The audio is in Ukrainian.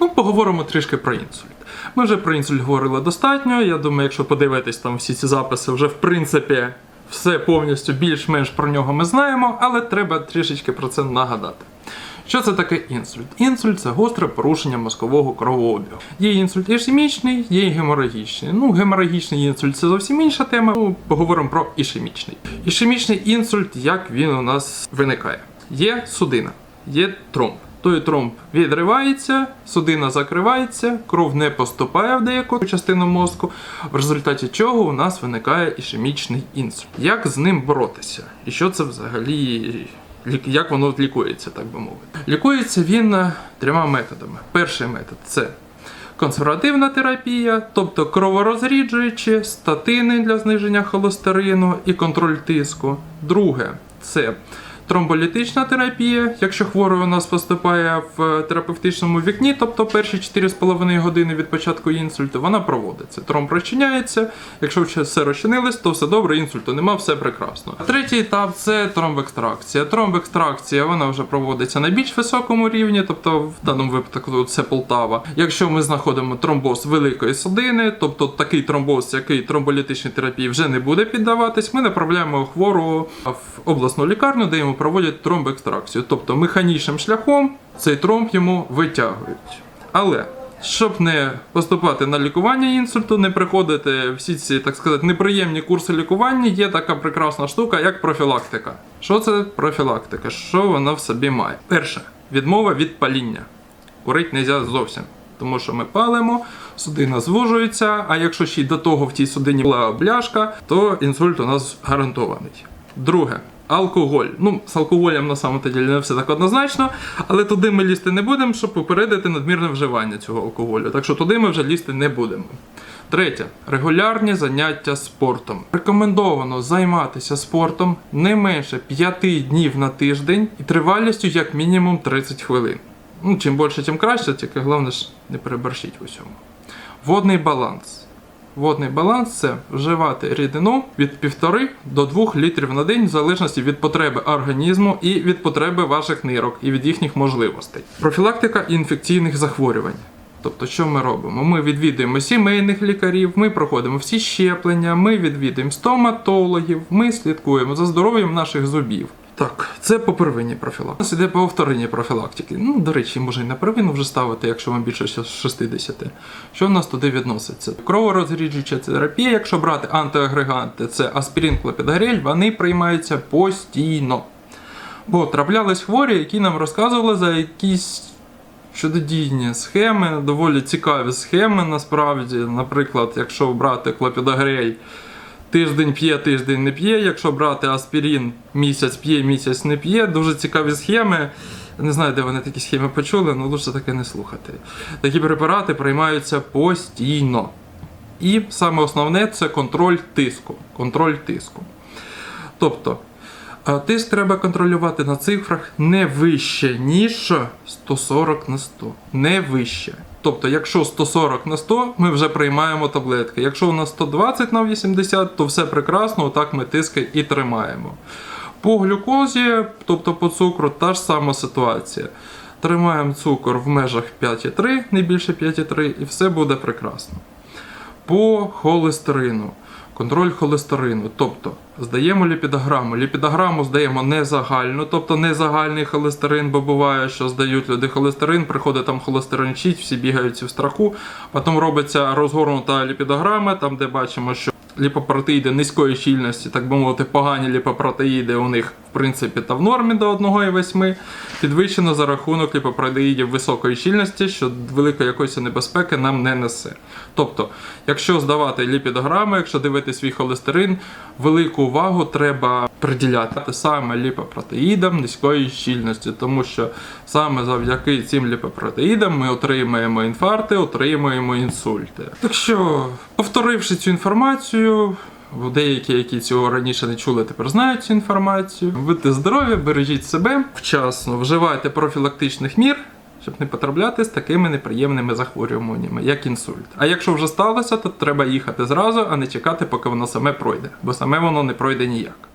Ну, поговоримо трішки про інсульт. Ми вже про інсульт говорили достатньо. Я думаю, якщо подивитись там всі ці записи, вже в принципі все повністю більш-менш про нього ми знаємо, але треба трішечки про це нагадати. Що це таке інсульт? Інсульт це гостре порушення мозкового кровообігу. Є інсульт ішемічний, є геморагічний. Ну, геморагічний інсульт це зовсім інша тема. Ну, поговоримо про ішемічний. Ішемічний інсульт, як він у нас виникає? Є судина, є тромб. Той тромб відривається, судина закривається, кров не поступає в деяку частину мозку, в результаті чого у нас виникає ішемічний інсульт. Як з ним боротися? І що це взагалі як воно лікується, так би мовити. Лікується він е, трьома методами. Перший метод це консервативна терапія, тобто кроворозріджуючі, статини для зниження холестерину і контроль тиску. Друге це тромболітична терапія, якщо хворий у нас поступає в терапевтичному вікні, тобто перші 4,5 години від початку інсульту, вона проводиться. Тромб розчиняється. Якщо вже все розчинилось, то все добре, інсульту нема, все прекрасно. Третій етап це тромбекстракція. Тромбекстракція вона вже проводиться на більш високому рівні, тобто в даному випадку це Полтава. Якщо ми знаходимо тромбоз великої судини, тобто такий тромбоз, який тромболітичній терапії вже не буде піддаватись, ми направляємо хворого в обласну лікарню, де проводять тромбекстракцію. Тобто механічним шляхом цей тромб йому витягують. Але щоб не поступати на лікування інсульту, не приходити всі ці, так сказати, неприємні курси лікування, є така прекрасна штука, як профілактика. Що це профілактика? Що вона в собі має? Перше, відмова від паління. Курить не можна зовсім. Тому що ми палимо, судина звужується, а якщо ще й до того в тій судині була бляшка, то інсульт у нас гарантований. Друге. Алкоголь. Ну, з алкоголем на самом деле не все так однозначно, але туди ми лізти не будемо, щоб попередити надмірне вживання цього алкоголю. Так що туди ми вже лізти не будемо. Третє. Регулярні заняття спортом. Рекомендовано займатися спортом не менше 5 днів на тиждень і тривалістю як мінімум 30 хвилин. Ну, чим більше, тим краще, тільки головне ж не переборщіть в усьому. Водний баланс. Водний баланс це вживати рідину від 1,5 до 2 літрів на день, в залежності від потреби організму і від потреби ваших нирок і від їхніх можливостей. Профілактика інфекційних захворювань. Тобто, що ми робимо? Ми відвідуємо сімейних лікарів, ми проходимо всі щеплення, ми відвідуємо стоматологів, ми слідкуємо за здоров'ям наших зубів. Так, це по первинній профілактиці. Іде по вторинній профілактики. Ну, до речі, може і на первинну вже ставити, якщо вам більше 60. Що в нас туди відноситься? Кроворозріджуюча терапія, якщо брати антиагреганти, це аспірин, клопідогрель, вони приймаються постійно. Бо траплялись хворі, які нам розказували за якісь чудодійні схеми, доволі цікаві схеми насправді. Наприклад, якщо брати клопідогрель, тиждень п'є, тиждень не п'є. Якщо брати аспірин, місяць п'є, місяць не п'є. Дуже цікаві схеми. Не знаю, де вони такі схеми почули, але лучше таке не слухати. Такі препарати приймаються постійно. І саме основне це контроль тиску. Контроль тиску. Тобто, тиск треба контролювати на цифрах не вище, ніж 140 на 100. Не вище. Тобто, якщо 140 на 100, ми вже приймаємо таблетки. Якщо у нас 120 на 80, то все прекрасно, отак ми тиски і тримаємо. По глюкозі, тобто по цукру, та ж сама ситуація. Тримаємо цукор в межах 5,3, не більше 5,3, і все буде прекрасно. По холестерину. Контроль холестерину. Тобто здаємо ліпідограму. Ліпідограму здаємо не загальну, тобто не загальний холестерин, бо буває, що здають люди холестерин, приходить там холестеринчить, всі бігають в страху. Потім робиться розгорнута ліпідограма, там де бачимо, що ліпопротеїди низької щільності, так би мовити, погані ліпопротеїди у них в принципі та в нормі до 1,8, підвищено за рахунок ліпопротеїдів високої щільності, що великої якоїсь небезпеки нам не несе. Тобто, якщо здавати ліпідограми, якщо дивити свій холестерин, велику увагу треба приділяти саме ліпопротеїдам низької щільності, тому що саме завдяки цим ліпопротеїдам ми отримаємо інфаркти, отримуємо інсульти. Так що, повторивши цю інформацію. Деякі, які цього раніше не чули, тепер знають цю інформацію. Будьте здорові, бережіть себе вчасно, вживайте профілактичних мір, щоб не потрапляти з такими неприємними захворюваннями, як інсульт. А якщо вже сталося, то треба їхати зразу, а не чекати, поки воно саме пройде, бо саме воно не пройде ніяк.